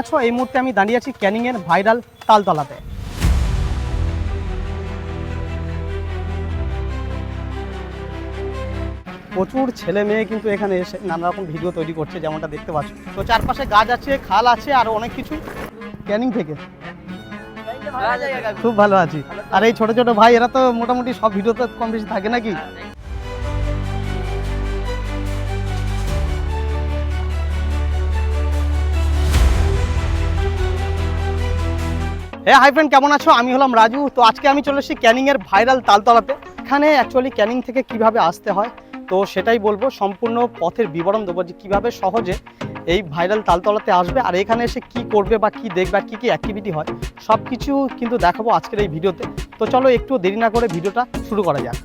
আছো? এই মুহূর্তে আমি দাঁড়িয়ে আছি ক্যানিংয়ের ভাইরাল তালতলাতে। প্রচুর ছেলে মেয়ে কিন্তু এখানে এসে নানা রকম ভিডিও তৈরি করছে, যেমনটা দেখতে পাচ্ছ। তো চারপাশে গাছ আছে, খাল আছে, আরও অনেক কিছু। ক্যানিং থেকে। খুব ভালো আছি। আর এই ছোট ছোট ভাই, এরা তো মোটামুটি সব ভিডিওতে কম বেশি থাকে নাকি? হ্যাঁ হাই ফ্রেন্ড কেমন আছো? আমি হলাম রাজু। তো আজকে আমি চলে এসেছি ক্যানিংয়ের ভাইরাল তালতলাতে। এখানে অ্যাকচুয়ালি ক্যানিং থেকে কীভাবে আসতে হয়, তো সেটাই বলব। সম্পূর্ণ পথের বিবরণ দেবো যে কীভাবে সহজে এই ভাইরাল তালতলাতে আসবে আর এখানে এসে কি করবে বা কি দেখবে আর কী কী অ্যাক্টিভিটি হয় সব কিছু কিন্তু দেখাবো আজকের এই ভিডিওতে। তো চলো একটু দেরি না করে ভিডিওটা শুরু করা যাক।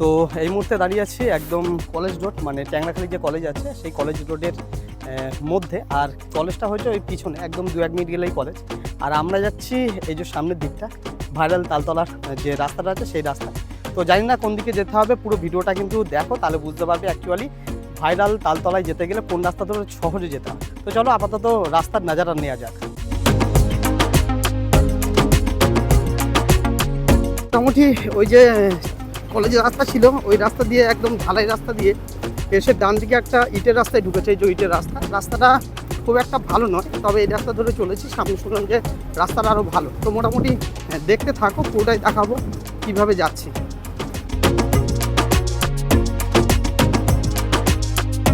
তো এই মুহূর্তে দাঁড়িয়ে আছি একদম কলেজ রোড মানে ট্যাংরাখালি যে কলেজ আছে, সেই কলেজ রোডের মধ্যে। আর কলেজটা হয়েছে ওই পিছনে, একদম দু এক মিনিট গেলেই কলেজ আর আমরা যাচ্ছি এই যে সামনের দিকটা ভাইরাল তালতলার যে রাস্তাটা আছে, সেই রাস্তা তো জানি না কোন দিকে যেতে হবে, পুরো ভিডিওটা কিন্তু দেখো, তাহলে বুঝতে পারবে অ্যাকচুয়ালি ভাইরাল তালতলায় যেতে গেলে কোন রাস্তা ধরে সহজে যেতে হবে। তো চলো আপাতত রাস্তার নাজারা নেওয়া যাক। মোটামুটি ওই যে কলেজের রাস্তা ছিল ওই রাস্তা দিয়ে একদম ঢালাই রাস্তা দিয়ে এসে ডান দিকে একটা ইটের রাস্তায় ঢুকেছে এই যে ইটের রাস্তা। রাস্তাটা খুব একটা ভালো নয় তবে এই রাস্তা ধরে চলেছি সামনে শুনলাম যে রাস্তাটা আরও ভালো। তো মোটামুটি হ্যাঁ, দেখতে থাকো পুরোটাই দেখাবো কীভাবে যাচ্ছি।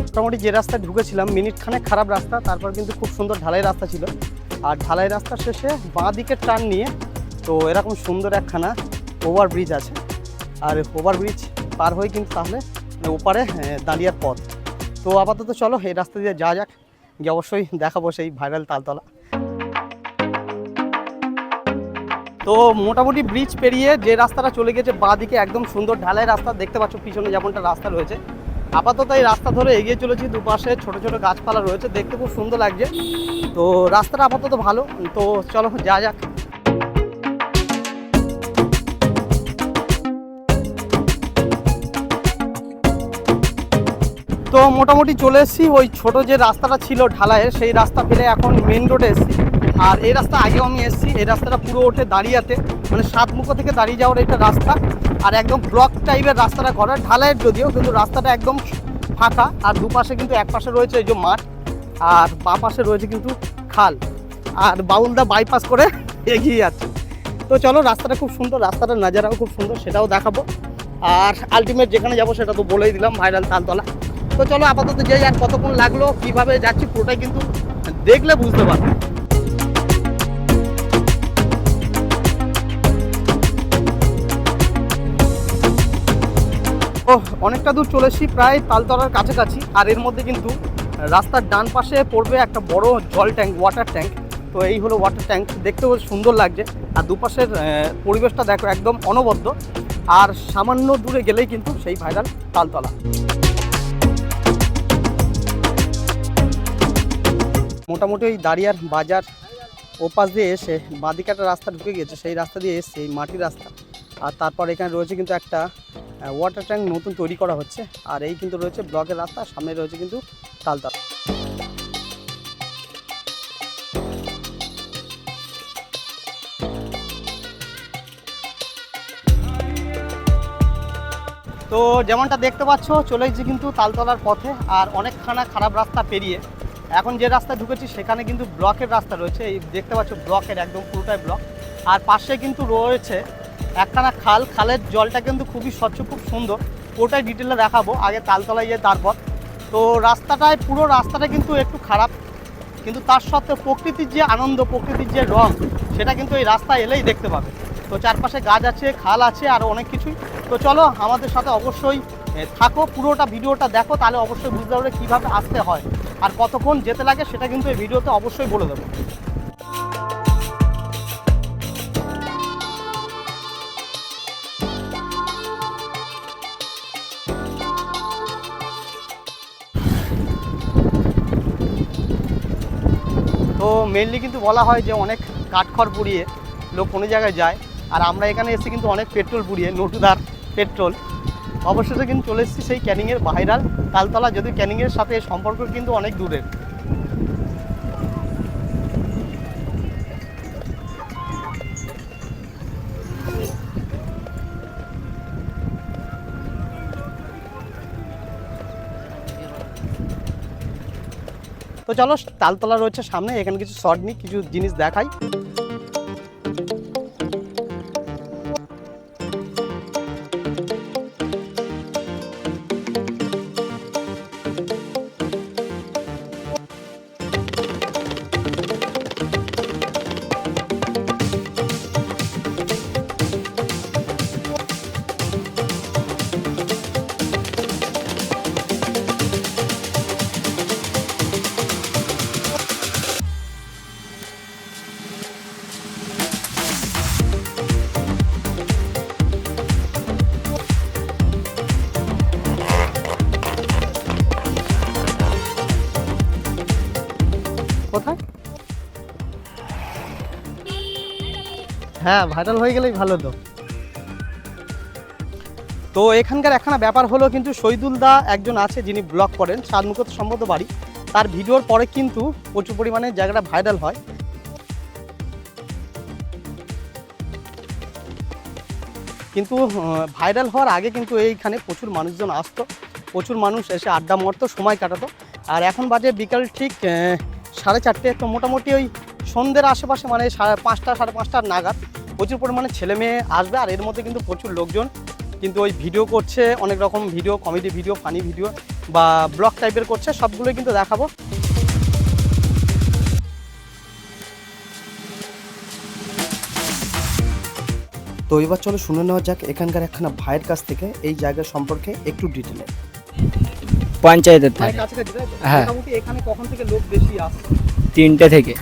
মোটামুটি যে রাস্তায় ঢুকেছিলাম মিনিট খানেক খারাপ রাস্তা তারপর কিন্তু খুব সুন্দর ঢালাই রাস্তা ছিল। আর ঢালাই রাস্তার শেষে বাঁ দিকের টার্ন নিয়ে তো এরকম সুন্দর একখানা ওভার ব্রিজ আছে। আর ওভার ব্রিজ পার হয়ে কিন্তু তাহলে ওপারে দাঁড়িয়ার পথ। তো আপাতত চলো, এই রাস্তা দিয়ে যাওয়া যাক। গিয়ে অবশ্যই দেখাবো সেই ভাইরাল তালতলা। তো মোটামুটি ব্রিজ পেরিয়ে যে রাস্তাটা চলে গেছে বাঁ দিকে, একদম সুন্দর ঢালাই রাস্তা, দেখতে পাচ্ছ পিছনে যেমনটা রাস্তা রয়েছে। আপাতত এই রাস্তা ধরে এগিয়ে চলেছি, দুপাশে ছোট ছোট গাছপালা রয়েছে, দেখতে খুব সুন্দর লাগছে। তো রাস্তাটা আপাতত ভালো, তো চলো যা যাক। তো মোটামুটি চলে এসেছি। ওই ছোট যে রাস্তাটা ছিল ঢালাইয়ের, সেই রাস্তা ফেলে এখন মেন রোডে এসেছি। আর এই রাস্তা আগেও আমি এসেছি। এই রাস্তাটা পুরো ওঠে দাঁড়িয়াতে। মানে সাতমুখ থেকে দাঁড়িয়ে যাওয়ার একটা রাস্তা। আর একদম ব্লক টাইপের রাস্তাটা করা। ঢালাইয়ের যদিও, কিন্তু রাস্তাটা একদম ফাঁকা। আর দুপাশে কিন্তু এক পাশে রয়েছে এই যে মাঠ। আর বাঁ পাশে রয়েছে কিন্তু খাল। আর বাউলদা বাইপাস করে এগিয়ে যাচ্ছে। তো চলো, রাস্তাটা খুব সুন্দর। রাস্তাটার নাজারাও খুব সুন্দর, সেটাও দেখাবো। আর আলটিমেট যেখানে যাব, সেটা তো বলেই দিলাম ভাইরাল তালতলা। তো চলো আপাতত যে আর কতক্ষণ লাগল, কীভাবে যাচ্ছি পুরোটাই কিন্তু দেখলে বুঝতে পারবে। ও অনেকটা দূর চলে এসেছি, প্রায় তালতলার কাছাকাছি, আর এর মধ্যে কিন্তু রাস্তার ডান পাশে পড়বে একটা বড় জল ট্যাঙ্ক ওয়াটার ট্যাঙ্ক তো এই হলো ওয়াটার ট্যাঙ্ক দেখতেও সুন্দর লাগছে। আর দুপাশের পরিবেশটা দেখো একদম অনবদ্য। আর সামান্য দূরে গেলেই কিন্তু সেই ভাইরাল তালতলা। মোটামুটি ওই দাঁড়িয়ার বাজার ওপাশ দিয়ে এসে বাঁদিকে একটা রাস্তা ঢুকে গিয়েছে, সেই রাস্তা দিয়ে এসছে এই মাটির রাস্তা। আর তারপর এখানে রয়েছে কিন্তু একটা ওয়াটার ট্যাঙ্ক নতুন তৈরি করা হচ্ছে। আর এই কিন্তু রয়েছে ব্লকের রাস্তা, সামনে রয়েছে কিন্তু তালতলা। তো যেমনটা দেখতে পাচ্ছ, চলে এসেছি কিন্তু তালতলার পথে। আর অনেকখানা খারাপ রাস্তা পেরিয়ে এখন যে রাস্তা ঢুকেছি, সেখানে কিন্তু ব্লকের রাস্তা রয়েছে। এই দেখতে পাচ্ছ, ব্লকের একদম পুরোটাই ব্লক। আর পাশে কিন্তু রয়েছে একখানা খাল। খালের জলটা কিন্তু খুবই স্বচ্ছ, খুব সুন্দর। পুরোটাই ডিটেলে দেখাবো আগে তালতলায় গিয়ে, তারপর। তো রাস্তাটায়, পুরো রাস্তাটা কিন্তু একটু খারাপ। কিন্তু তার সত্ত্বেও প্রকৃতির যে আনন্দ, প্রকৃতির যে রং, সেটা কিন্তু এই রাস্তায় এলেই দেখতে পাবে। তো চারপাশে গাছ আছে, খাল আছে আরও অনেক কিছুই। তো চলো, আমাদের সাথে অবশ্যই থাকো। পুরোটা ভিডিওটা দেখো, তাহলে অবশ্যই বুঝতে পারবে কীভাবে আসতে হয়। আর কতক্ষণ যেতে লাগে সেটা কিন্তু এই ভিডিওতে অবশ্যই বলে দেবো। তো মেনলি কিন্তু বলা হয় যে অনেক কাঠখড় পুড়িয়ে লোক কোনো জায়গায় যায়। আর আমরা এখানে এসে কিন্তু অনেক পেট্রোল পুড়িয়ে, নটুদার পেট্রোল অবশেষে কিন্তু চলে এসেছি সেই ক্যানিংয়ের ভাইরাল তালতলা যদি ক্যানিংয়ের সাথে সম্পর্ক কিন্তু অনেক দূরের। তো চলো, তালতলা রয়েছে সামনে, এখানে কিছু শর্ট নিই, কিছু জিনিস দেখাই। হ্যাঁ ভাইরাল হয়ে গেলেই ভালো তো। তো এখানকার একখানা ব্যাপার হলো কিন্তু শহীদুল দা একজন আছে যিনি ব্লগ করেন সাদমুখত সম্মত বাড়ি। তার ভিডিওর পরে কিন্তু প্রচুর পরিমাণে জায়গাটা ভাইরাল হয়। কিন্তু ভাইরাল হওয়ার আগে কিন্তু এইখানে প্রচুর মানুষজন আসতো। প্রচুর মানুষ এসে আড্ডা মারতো, সময় কাটাতো। আর এখন বাজে বিকাল ঠিক সাড়ে চারটে। তো মোটামুটি ওই সন্ধ্যের আশেপাশে মানে সাড়ে পাঁচটা সাড়ে পাঁচটার নাগাদ প্রচুর পরিমাণে ছেলে মেয়ে আসবে আর এর মধ্যে কিন্তু প্রচুর লোকজন। কিন্তু ওই ভিডিও করছে অনেক রকম video comedy video funny video বা ব্লগ টাইপের করছে সবগুলোই কিন্তু দেখাবো। তো এবার চলো শুনে নেওয়া যাক এখানকার একখানা ভাইয়ের কাছ থেকে এই জায়গা সম্পর্কে একটু ডিটেলে পঞ্চায়েতের? হ্যাঁ। মোটামুটি এখানে কখন থেকে লোক বেশি আসে তিনটে থেকে।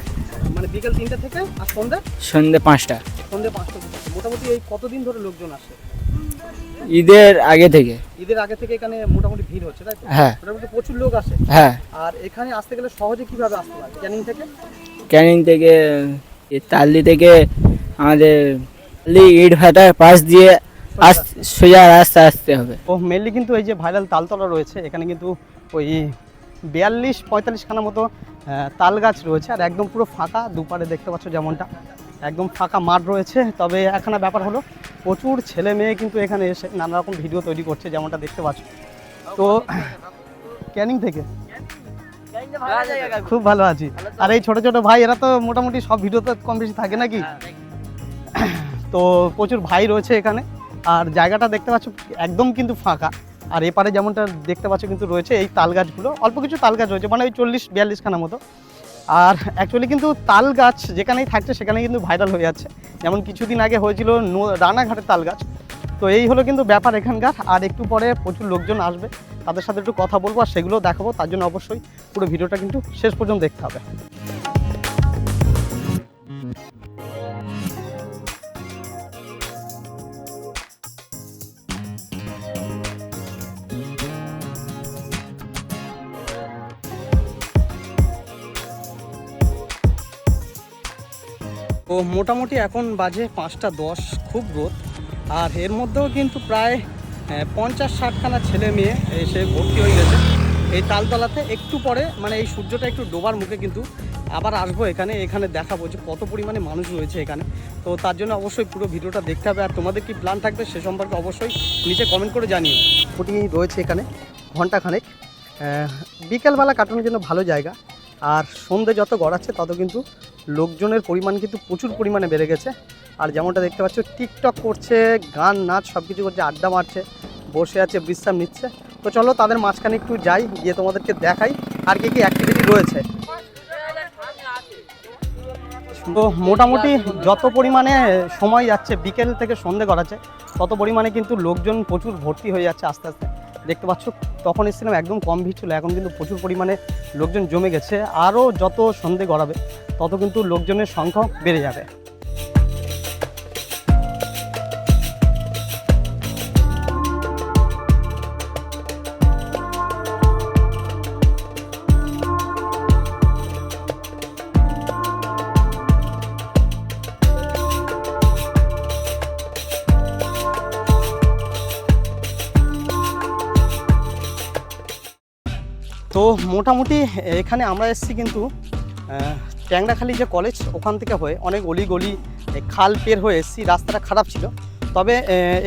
মানে বিকেল তিনটে থেকে আর সন্ধ্যে সন্ধ্যে পাঁচটা। সন্ধ্যে পাঁচটা। মোটামুটি এই কতদিন ধরে লোকজন আসে? ঈদের আগে থেকে। ঈদের আগে থেকে এখানে মোটামুটি ভিড় হচ্ছে তাই তো? হ্যাঁ। মোটামুটি প্রচুর লোক আসে। হ্যাঁ। আর এখানে আসতে গেলে সহজে কীভাবে আসতে পারে ক্যানিং থেকে? ক্যানিং থেকে তাল্লি থেকে আমাদের তাল্লি ইট ভাটার পাশ দিয়ে আস সোজা রাস্তা আসতে হবে। ও মেনলি কিন্তু এই যে ভাইরাল তালতলা রয়েছে এখানে কিন্তু ওই বিয়াল্লিশ পঁয়তাল্লিশ খানা মতো তাল গাছ রয়েছে আর একদম পুরো ফাঁকা দুপারে দেখতে পাচ্ছ যেমনটা। একদম ফাঁকা মাঠ রয়েছে, তবে এখানে ব্যাপার হলো, প্রচুর ছেলে মেয়ে কিন্তু এখানে এসে নানা রকম ভিডিও তৈরি করছে যেমনটা দেখতে পাচ্ছ। তো, ক্যানিং থেকে? খুব ভালো আছি। আর এই ছোট ছোট ভাই, এরা তো মোটামুটি সব ভিডিওতে কম বেশি থাকে নাকি? তো প্রচুর ভাই রয়েছে এখানে, আর জায়গাটা দেখতে পাচ্ছ, একদম কিন্তু ফাঁকা। আর এপারে যেমনটা দেখতে পাচ্ছ কিন্তু রয়েছে এই তাল গাছগুলো, অল্প কিছু তাল গাছ রয়েছে মানে ওই চল্লিশ বিয়াল্লিশ খানা মতো। আর অ্যাকচুয়ালি কিন্তু তাল গাছ যেখানেই থাকছে সেখানে কিন্তু ভাইরাল হয়ে যাচ্ছে। যেমন কিছুদিন আগে হয়েছিল রানাঘাটের তাল গাছ। তো এই হলো কিন্তু ব্যাপার এখানকার। আর একটু পরে প্রচুর লোকজন আসবে। তাদের সাথে একটু কথা বলব আর সেগুলো দেখাবো। তার জন্য অবশ্যই পুরো ভিডিওটা কিন্তু শেষ পর্যন্ত দেখতে হবে। তো মোটামুটি এখন বাজে পাঁচটা দশ, খুব রোদ। আর এর মধ্যেও কিন্তু প্রায় পঞ্চাশ ষাটখানা ছেলে মেয়ে এসে ভর্তি হয়ে গেছে। এই তালতলাতে একটু পরে মানে এই সূর্যটা একটু ডোবার মুখে কিন্তু আবার আসব এখানে এখানে দেখাবো যে কত পরিমাণে মানুষ রয়েছে এখানে। তো তার জন্য অবশ্যই পুরো ভিডিওটা দেখতে হবে। আর তোমাদের কি প্ল্যান থাকবে সে সম্পর্কে অবশ্যই নিচে কমেন্ট করে জানিও। ফুটি রয়েছে এখানে ঘন্টাখানেক বিকেলবেলা কাটানোর জন্য ভালো জায়গা। আর সন্ধে যত গড়াচ্ছে তত কিন্তু লোকজনের পরিমাণ কিন্তু প্রচুর পরিমাণে বেড়ে গেছে। আর যেমনটা দেখতে পাচ্ছ, টিকটক করছে, গান নাচ সব কিছু করছে, আড্ডা মারছে, বসে আছে, বিশ্রাম নিচ্ছে। তো চলো তাদের মাঝখানে একটু যাই, গিয়ে তোমাদেরকে দেখাই, আর কি কি অ্যাক্টিভিটি রয়েছে। তো মোটামুটি যত পরিমাণে সময় যাচ্ছে, বিকেল থেকে সন্ধে করাচ্ছে তত পরিমাণে কিন্তু লোকজন প্রচুর ভর্তি হয়ে যাচ্ছে আস্তে আস্তে। দেখতে পাচ্ছ, তখন এসেছিলাম, একদম কম ভিড় ছিল, এখন কিন্তু প্রচুর পরিমাণে লোকজন জমে গেছে, আরও যত সন্ধে গড়াবে, তত কিন্তু লোকজনের সংখ্যা বেড়ে যাবে। তো মোটামুটি এখানে আমরা এসেছি কিন্তু ট্যাংরাখালি যে কলেজ ওখান থেকে হয়ে অনেক অলি গলি খাল পের হয়ে এসেছি। রাস্তাটা খারাপ ছিল। তবে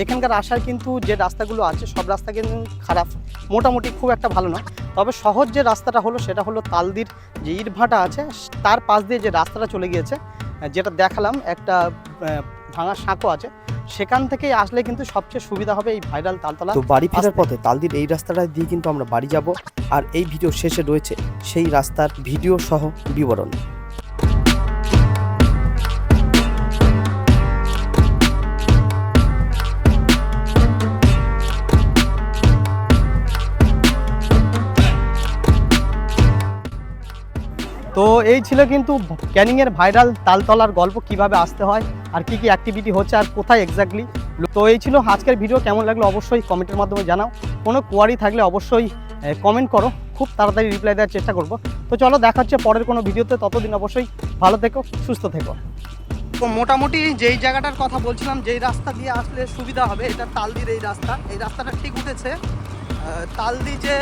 এখানকার আসার কিন্তু যে রাস্তাগুলো আছে, সব রাস্তা কিন্তু খারাপ। মোটামুটি খুব একটা ভালো না তবে সহজ যে রাস্তাটা হলো, সেটা হলো তালদির যে ইটভাটা আছে, তার পাশ দিয়ে যে রাস্তাটা চলে গিয়েছে যেটা দেখালাম, একটা ভাঙা সাঁকো আছে সেখান থেকে আসলে কিন্তু সবচেয়ে সুবিধা হবে এই ভাইরাল তালতলা তো বাড়ি ফেরার পথে তালদির এই রাস্তাটা দিয়ে কিন্তু আমরা বাড়ি যাব আর এই ভিডিও শেষে রয়েছে সেই রাস্তার ভিডিও সহ বিবরণ। তো এই ছিল কিন্তু ক্যানিংয়ের ভাইরাল তালতলার গল্প কীভাবে আসতে হয় আর কি কি অ্যাক্টিভিটি হচ্ছে আর কোথায় এক্স্যাক্টলি তো এই ছিল আজকের ভিডিও কেমন লাগল অবশ্যই কমেন্টের মাধ্যমে জানাও। কোনো কোয়ারি থাকলে অবশ্যই কমেন্ট করো। খুব তাড়াতাড়ি রিপ্লাই দেওয়ার চেষ্টা করব। তো চলো, দেখা হচ্ছে পরের কোনো ভিডিওতে ততদিন অবশ্যই ভালো থেকো, সুস্থ থেকো। তো মোটামুটি যেই জায়গাটার কথা বলছিলাম, যেই রাস্তা দিয়ে আসলে সুবিধা হবে, এটা তালদির এই রাস্তা। এই রাস্তাটা ঠিক উঠেছে। তালদি যে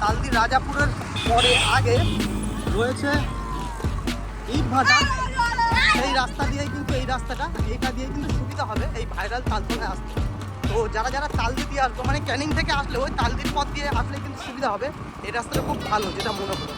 তালদি রাজাপুরের পরে আগে রয়েছে ইট ভাটা সেই রাস্তা দিয়েই কিন্তু এই রাস্তাটা, এইটা দিয়ে কিন্তু সুবিধা হবে এই ভাইরাল তালতলায় আসতে। তো যারা যারা তালদি দিয়ে আসবে মানে ক্যানিং থেকে আসলে ওই তালদির পথ দিয়ে আসলে কিন্তু সুবিধা হবে। এই রাস্তাটা খুব ভালো, যেটা মনে হলো